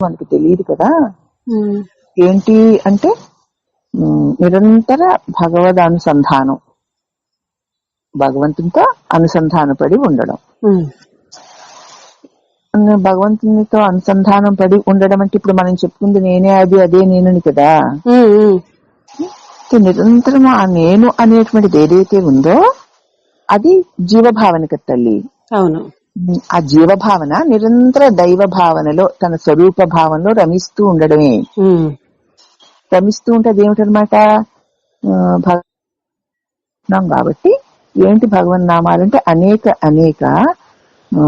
మనకు తెలియదు కదా. ఏంటి అంటే నిరంతర భగవద్ అనుసంధానం. భగవంతునితో అనుసంధానపడి ఉండడం. భగవంతునితో అనుసంధానం పడి ఉండడం అంటే ఇప్పుడు మనం చెప్పుకుంది నేనే అది అదే నేనని కదా. నిరంతరం ఆ నేను అనేటువంటిది ఏదైతే ఉందో అది జీవభావన కదా తల్లి. అవును. ఆ జీవభావన నిరంతర దైవ భావనలో తన స్వరూప భావనలో రమిస్తూ ఉండడమే. రమిస్తూ ఉంటే అదేమిటనమాట భగవం కాబట్టి ఏంటి భగవన్ నామాలంటే అనేక అనేక ఆ,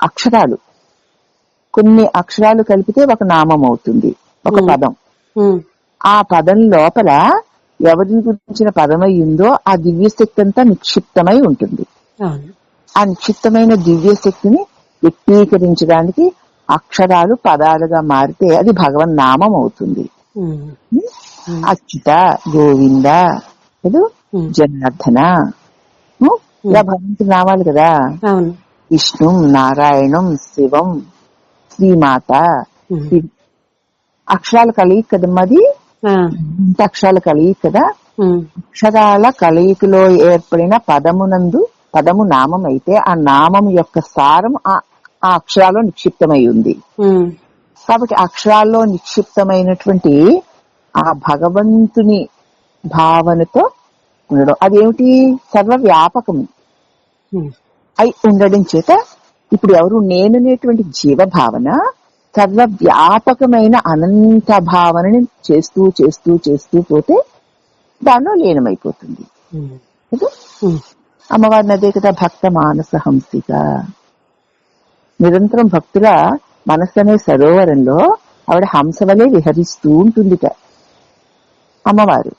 అక్షరాలు. కొన్ని అక్షరాలు కలిపితే ఒక నామం అవుతుంది ఒక. పదం. ఆ పదం లోపల ఎవరి గురించిన పదం అయ్యిందో ఆ దివ్య శక్తి అంతా నిక్షిప్తమై ఉంటుంది. ఆ నిక్షిప్తమైన దివ్య శక్తిని వ్యక్తీకరించడానికి అక్షరాలు పదాలుగా మారితే అది భగవన్ నామం అవుతుంది. అచ్యుత గోవింద లేదు జనార్దన? ఇలా భగవంతుడు నామాలు కదా. విష్ణు నారాయణం శివం శ్రీమాత అక్షరాల కలయిక కదమ్మది ఇంత అక్షరాల కలయిక కదా? అక్షరాల కలయికలో ఏర్పడిన పదమునందు పదము నామం అయితే ఆ నామం యొక్క సారం ఆ అక్షరాల్లో నిక్షిప్తమై ఉంది. కాబట్టి అక్షరాల్లో నిక్షిప్తమైనటువంటి ఆ భగవంతుని భావనతో ఉండడం. అదేమిటి? సర్వవ్యాపకం అయి ఉండడం చేత ఇప్పుడు ఎవరు నేననేటువంటి జీవ భావన సర్వవ్యాపకమైన అనంత భావనని చేస్తూ చేస్తూ చేస్తూ పోతే దానిలో లీనమైపోతుంది. అమ్మవారిని అదే కదా భక్త మానస హంసిక. నిరంతరం భక్తుల మనస్సు అనే సరోవరంలో ఆవిడ హంస వలె విహరిస్తూ ఉంటుందిట. అమ్మవారు.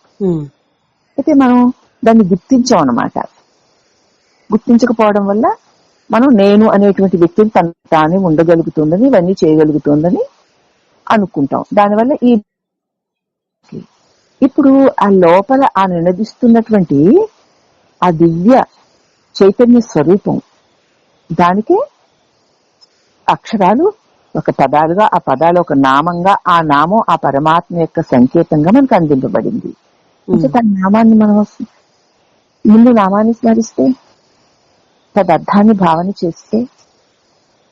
అయితే మనం దాన్ని గుర్తించాం అన్నమాట. గుర్తించకపోవడం వల్ల మనం నేను అనేటువంటి వ్యక్తిని తన తానే ఉండగలుగుతుందని ఇవన్నీ చేయగలుగుతుందని అనుకుంటాం. దానివల్ల ఈ ఇప్పుడు ఆ లోపల ఆ నినదిస్తున్నటువంటి ఆ దివ్య చైతన్య స్వరూపం. దానికే అక్షరాలు ఒక పదాలుగా ఆ పదాలు ఒక నామంగా ఆ నామం ఆ పరమాత్మ యొక్క సంకేతంగా మనకు అందింపబడింది. తన నామాన్ని మనం ముందు నామాన్ని స్మరిస్తే తదర్థాన్ని భావన చేస్తే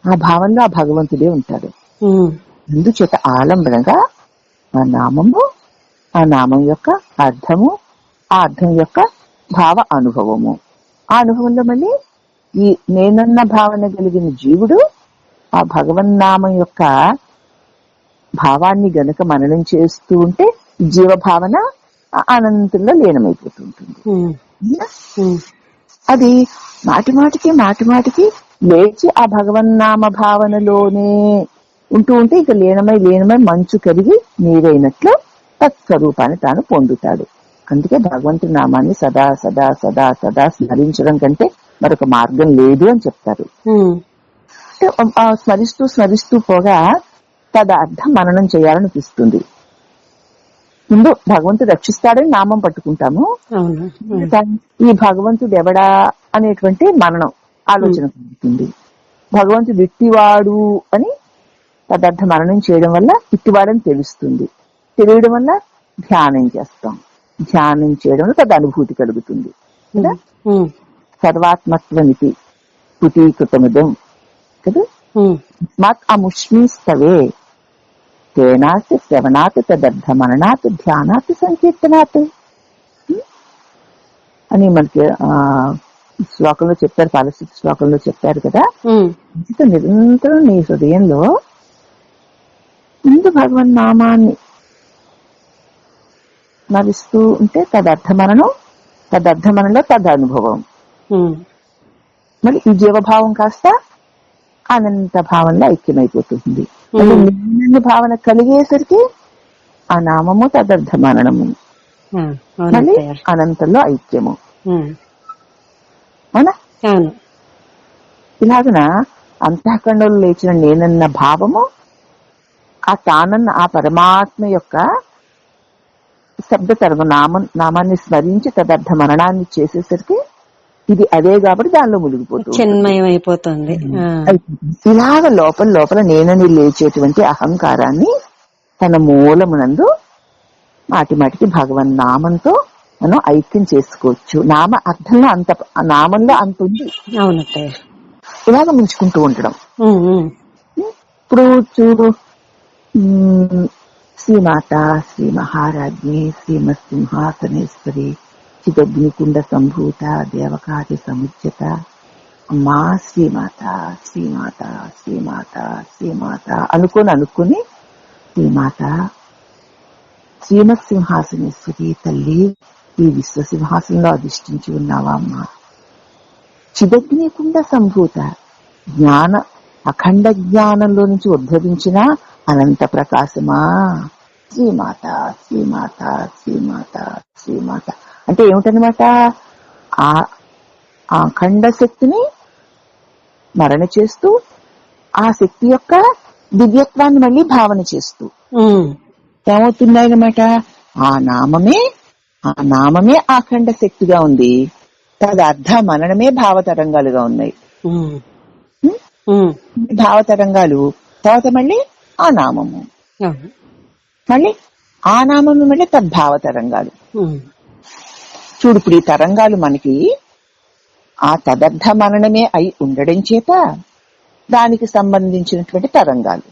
ఆ భావనలో ఆ భగవంతుడే ఉంటాడు. అందుచేత ఆలంబనగా ఆ నామము ఆ నామం యొక్క అర్థము ఆ అర్థం యొక్క భావ అనుభవము. ఆ అనుభవంలో మళ్ళీ ఈ నేనన్న భావన కలిగిన జీవుడు ఆ భగవన్నామం యొక్క భావాన్ని గనక మననం చేస్తూ ఉంటే జీవభావన అనంతంలో లీనమైపోతూ ఉంటుంది ఉమ్, ఉమ్, అది మాటి మాటికి మాటి మాటికి లేచి ఆ భగవన్నామ భావనలోనే ఉంటూ ఉంటే ఇక లీనమై లీనమై మంచు కరిగి నీరైనట్లు తత్స్వరూపాన్ని తాను పొందుతాడు. అందుకే భగవంతుడి నామాన్ని సదా సదా సదా సదా స్మరించడం కంటే మరొక మార్గం లేదు అని చెప్తారు. స్మరిస్తూ స్మరిస్తూ పోగా తదర్థం మననం చేయాలనిపిస్తుంది. ముందు భగవంతుడు రక్షిస్తాడని నామం పట్టుకుంటాము. ఈ భగవంతుడు ఎవడా అనేటువంటి మననం ఆలోచన కలుగుతుంది. భగవంతుడు ఇట్టివాడు అని తదర్థ మననం చేయడం వల్ల ఇట్టివాడని తెలుస్తుంది. తెలియడం వల్ల ధ్యానం చేస్తాం. ధ్యానం చేయడంలో తద అనుభూతి కలుగుతుంది. కదా? ఉమ్, సర్వాత్మత్వనితి పుటీకృతమిదం. కదా? మత్ అముష్మిస్తవే. తేనాత్ శ్రవణాత్ తదర్థ మననాత్ ధ్యానాత్ సంకీర్తనాత్? అని మనకి ఆ శ్లోకంలో చెప్పారు పాలస్థితి శ్లోకంలో చెప్పారు కదా? నిరంతరం నీ హృదయంలో ముందు భగవన్ నామాన్ని స్మరిస్తూ ఉంటే తదర్థమనను తదర్థమనలో తదనుభవం. మరి ఈ జీవభావం కాస్త అనంత భావంలో ఐక్యమైపోతుంది నిన్న భావన కలిగేసరికి ఆ నామము తదర్థమనము మళ్ళీ. అనంతంలో ఐక్యము. అవును? ఇలాగన అంతఃఖండంలో లేచిన నేనన్న భావము ఆ తానన్న ఆ పరమాత్మ యొక్క శబ్ద తరగ నామ నామాన్ని స్మరించి తదర్థ మరణాన్ని చేసేసరికి ఇది అదే కాబట్టి దానిలో మునిగిపోతుంది చిన్మయం అయిపోతుంది ఇలాగ లోపల లోపల నేనని లేచేటువంటి అహంకారాన్ని తన మూలమునందు మాటి మాటికి భగవన్ నామంతో మనం ఐక్యం చేసుకోవచ్చు. నామ అర్థంలో అంత నామంలో అంత ఉంది. ఇలాగ ముంచుకుంటూ ఉండడం. ఇప్పుడు చూడు శ్రీమాత శ్రీ మహారాజ్ఞి శ్రీమత్సింహాసనేశ్వరి చిదగ్నికుండ సంభూత దేవకాది సముచ్యత అమ్మా శ్రీమాత శ్రీమాత శ్రీమాత శ్రీమాత అనుకుని అనుకుని శ్రీమాత శ్రీమత్సింహాసనేశ్వరి తల్లి ఈ విశ్వసింహాసనంలో అధిష్ఠించి ఉన్నావా అమ్మా? చిదగ్నికుండ సంభూత జ్ఞాన అఖండ జ్ఞానంలో నుంచి ఉద్భవించిన అనంత ప్రకాశమా? శ్రీమాత శ్రీమాత శ్రీమాత శ్రీమాత. అంటే ఏమిటనమాట ఆ ఆ అఖండ శక్తిని మరణ చేస్తూ ఆ శక్తి యొక్క దివ్యత్వాన్ని మళ్ళీ భావన చేస్తూ. ఉమ్, ఏమవుతుందన్నమాట? ఆ నామమే ఆ నామమే అఖండ శక్తిగా ఉంది. తదర్థ మననమే భావతరంగాలుగా ఉన్నాయి. భావతరంగాలు. తర్వాత మళ్ళీ ఆ నామము. మళ్ళీ ఆ నామము మళ్ళీ తద్భావ తరంగాలు. చూడు ఇప్పుడు ఈ తరంగాలు మనకి ఆ తదర్థ మననమే అయి ఉండడం చేత దానికి సంబంధించినటువంటి తరంగాలు.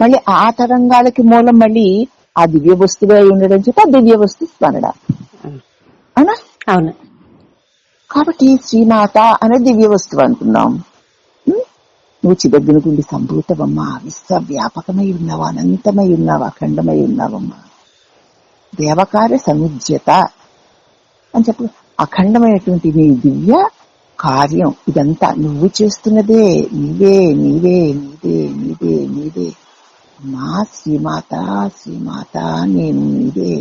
మళ్ళీ ఆ తరంగాలకి మూలం మళ్ళీ ఆ దివ్య వస్తువు అయి ఉండడం చేత ఆ దివ్య వస్తు స్మరణ. అవునా? అవును. కాబట్టి శ్రీమాత అనే దివ్య వస్తువు అనుకున్నాం. ఉం? నువ్వు చిదగ్గుని గుండి సంభూతవమ్మా విశ్వ వ్యాపకమై ఉన్నావా అనంతమై ఉన్నావా అఖండమై ఉన్నావమ్మా? దేవకార్య సముజ్యత అని చెప్పు. అఖండమైనటువంటి నీ దివ్య కార్యం ఇదంతా నువ్వు చేస్తున్నదే. నీవే నీవే నీవే నీవే నీవే మా శ్రీమాత శ్రీమాత నేను నీవే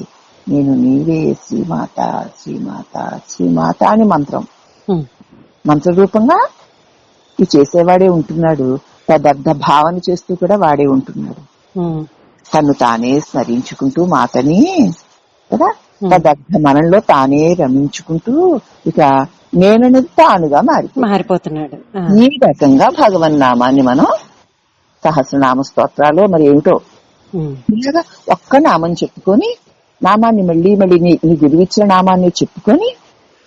నేను నీవే శ్రీమాత శ్రీమాత శ్రీమాత అని మంత్రం. మంత్ర రూపంగా ఈ చేసేవాడే ఉంటున్నాడు. తదర్థ భావన చేస్తూ కూడా వాడే ఉంటున్నాడు. తను తానే స్మరించుకుంటూ మాతని కదా? తదర్థ మనంలో తానే రమించుకుంటూ ఇక నేననేది తానుగా మారిపోయింది మారిపోతున్నాడు. ఈ రకంగా భగవన్ నామాన్ని మనం సహస్రనామ స్తోత్రాలు మరి ఏమిటో ఇలాగా ఒక్క నామం చెప్పుకొని నామాన్ని మళ్ళీ మళ్ళీ నీ నీ గురువిచ్చిన నామాన్ని చెప్పుకొని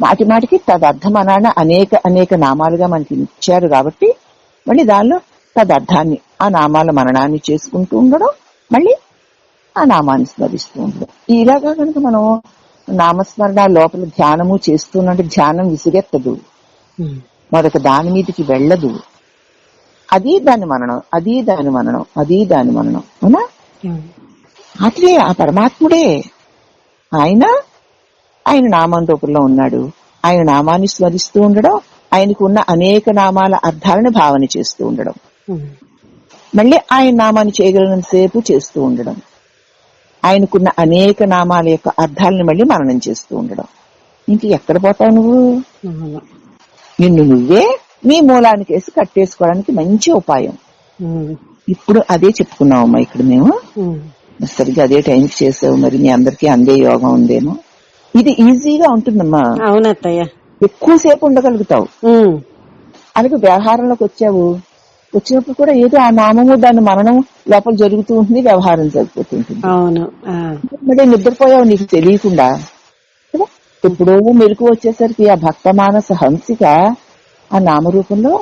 మాటి మాటికి తదర్థమనాన అనేక అనేక నామాలుగా మనకి ఇచ్చారు కాబట్టి మళ్ళీ దానిలో తదర్థాన్ని ఆ నామాల మననాన్ని చేసుకుంటూ ఉండడం మళ్ళీ ఆ నామాన్ని స్మరిస్తూ ఉండడం. ఇలాగా కనుక మనం నామస్మరణ లోపల ధ్యానము చేస్తున్నట్టు ధ్యానం విసిగెత్తదు. మరొక దాని మీదకి వెళ్ళదు. అది దాని మననం అది దాని మననం అది దాని మననం. అవునా? అవును. అట్లే ఆ పరమాత్ముడే. ఆయన ఆయన నామం రూపంలో ఉన్నాడు. ఆయన నామాన్ని స్మరిస్తూ ఉండడం ఆయనకు ఉన్న అనేక నామాల అర్థాలను భావన చేస్తూ ఉండడం. ఉమ్, మళ్ళీ ఆయన నామాన్ని చేయగలిగినంతసేపు చేస్తూ ఉండడం. ఆయనకున్న అనేక నామాల యొక్క అర్థాలను మళ్ళీ మననం చేస్తూ ఉండడం. ఇంక ఎక్కడ పోతావు నువ్వు. నిన్ను నువ్వే నీ మూలానికి వేసి కట్టేసుకోవడానికి మంచి ఉపాయం. ఉమ్, ఇప్పుడు అదే చెప్పుకున్నామమ్మా ఇక్కడ మేము. ఉమ్, సరిగ్గా అదే టైంకి చేసావు మరి మీ అందరికీ అందే యోగం ఉందేమో. ఇది ఈజీగా ఉంటుందమ్మా. అవును అత్తయ్య ఎక్కువసేపు ఉండగలుగుతావు. అలాగే వ్యవహారంలోకి వచ్చావు. వచ్చినప్పుడు కూడా ఏదో ఆ నామము దాని మరణం లోపల జరుగుతూ ఉంటుంది వ్యవహారం జరిగిపోతుంటుంది అవును. మరి నిద్రపోయావు నీకు తెలియకుండా. ఎప్పుడో మెలకు వచ్చేసరికి ఆ భక్త మానస హంసిక ఆ నామరూపంలో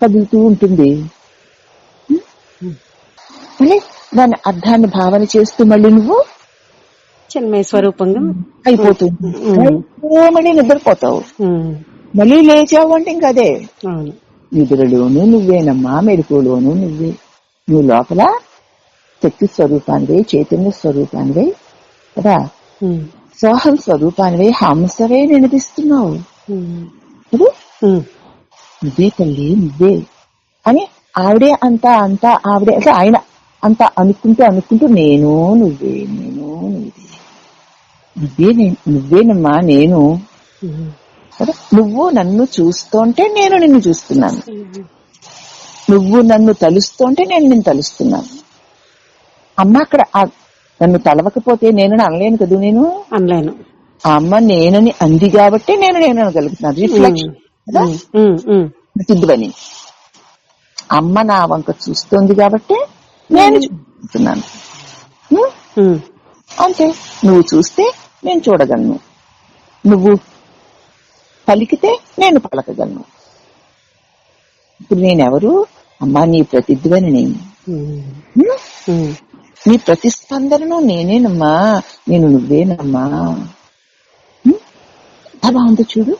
కదులుతూ ఉంటుంది. దాని అర్థాన్ని భావన చేస్తూ మళ్ళీ నువ్వు చిన్మయ స్వరూపంగా అయిపోతుంది. మళ్ళీ నిద్రపోతావు. మళ్ళీ లేచావు అంటే ఇంక అదే. నిద్రలోను నువ్వేనమ్మా మెరుకులోను నువ్వే. నువ్వు లోపల శక్తి స్వరూపానివే చైతన్య స్వరూపానివే కదా? సోహం స్వరూపానివే హంసవే ఉమ్, నువ్వే తల్లి నువ్వే. అని ఆవిడే అంతా అంతా ఆవిడే అంటే ఆయన అంతా అనుకుంటూ అనుకుంటూ నేను నువ్వే నేను నువ్వే నువ్వేనమ్మా నేను. నువ్వు నన్ను చూస్తుంటే నేను నిన్ను చూస్తున్నాను. నువ్వు నన్ను తలుస్తుంటే నేను నిన్ను తలుస్తున్నాను. అమ్మ అక్కడ నన్ను తలవకపోతే నేను అనలేను కదా నేను? అనలేను. ఆ అమ్మ నేనని అంది కాబట్టి నేను నేను అనగలుగుతున్నాను. రిఫ్లెక్షన్. ప్రతిధ్వని అమ్మ నా వంక చూస్తోంది కాబట్టి నేను చూస్తున్నాను. అంతే. నువ్వు చూస్తే నేను చూడగలను. నువ్వు పలికితే నేను పలకగలను. ఇప్పుడు నేనెవరు? అమ్మా నీ ఉం? ఉమ్. నీ ప్రతిస్పందనను నేనేనమ్మా. నేను నువ్వేనమ్మా? ఎంత బాగుందో చూడు.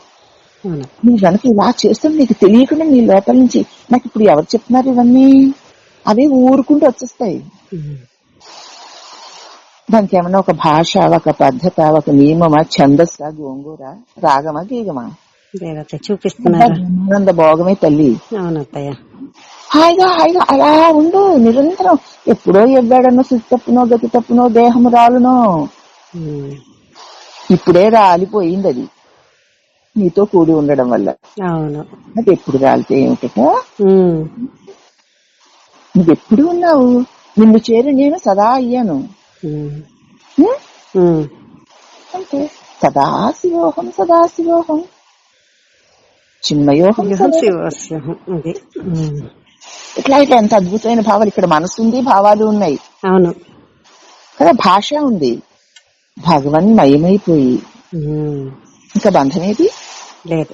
నీ వెనక ఇలా చేస్తాం నీకు తెలియకుండా నీ లోపల నుంచి నాకు ఇప్పుడు ఎవరు చెప్తున్నారు ఇవన్నీ? అవి ఊరుకుంటూ వచ్చేస్తాయి. దానికి ఏమన్నా ఒక భాష ఒక పద్ధత ఒక నియమమా? ఛందస్సా? గోంగూర? రాగమా? గీగమా? దేవత చూపిస్తున్నారు ఆనంద భోగమే తల్లి. హాయిగా హాయిగా అలా ఉండు. నిరంతరం. ఎప్పుడో ఎవ్వాడనో శుద్ధి తప్పునో గతి తప్పునో దేహం రాలునో. ఇప్పుడే రాలిపోయింది అది నీతో కూడి ఉండడం వల్ల. అవును. అది ఎప్పుడు రాలితే ఏమిటట? నువ్వెప్పుడు ఉన్నావు? నిన్ను చేరి నేను సదా అయ్యాను. అంతే సదాశివోహం సదాశివోహం చిన్మయోహం. అది ఇట్లా ఇట్లా ఎంత అద్భుతమైన భావాలు ఇక్కడ మనసు ఉంది భావాలు ఉన్నాయి అవును కదా భాష ఉంది భగవన్ మయమైపోయి ఇంకా బంధమేది లేదు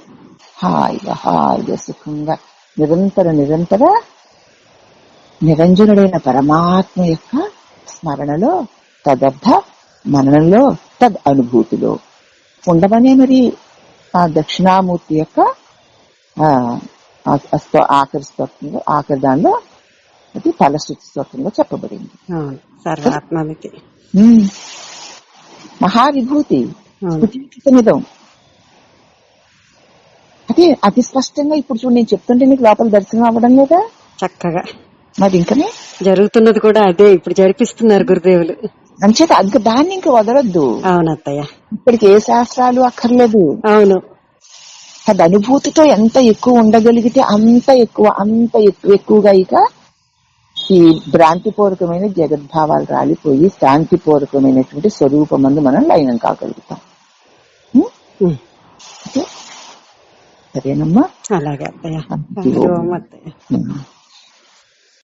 హాయిగా హాయిగా సుఖంగా నిరంతర నిరంతర నిరంజనుడైన పరమాత్మ యొక్క స్మరణలో తదర్థ మననంలో తద్ అనుభూతిలో ఉండమనే మరి ఆ దక్షిణామూర్తి యొక్క ఆఖరి స్తోత్రంలో ఆఖరి దానిలో అది ఫలశ్రుతి స్తోత్రంలో చెప్పబడింది. మహావిభూతి స్ఫుటీకృతమిదం. అదే అతి స్పష్టంగా ఇప్పుడు చూడు నేను చెప్తుంటే నీకు లోపల దర్శనం అవ్వడం లేదా? చక్కగా. మరి ఇంకనే? జరుగుతున్నది కూడా అదే ఇప్పుడు జరిపిస్తున్నారు గురుదేవులు. అంచేత అది దాన్ని ఇంక వదలొద్దు. అవును అత్తయ్య ఇప్పటికి ఏ శాస్త్రాలు అక్కర్లేదు. అవును. అది అనుభూతితో ఎంత ఎక్కువ ఉండగలిగితే అంత ఎక్కువ అంత ఎక్కువ ఎక్కువగా ఇక ఈ భ్రాంతిపూర్వకమైన జగద్భావాలు రాలిపోయి శాంతిపూర్వకమైనటువంటి స్వరూపమందు మనం లైనం కాగలుగుతాం? సరేనమ్మా. అలాగే అత్తయ్య.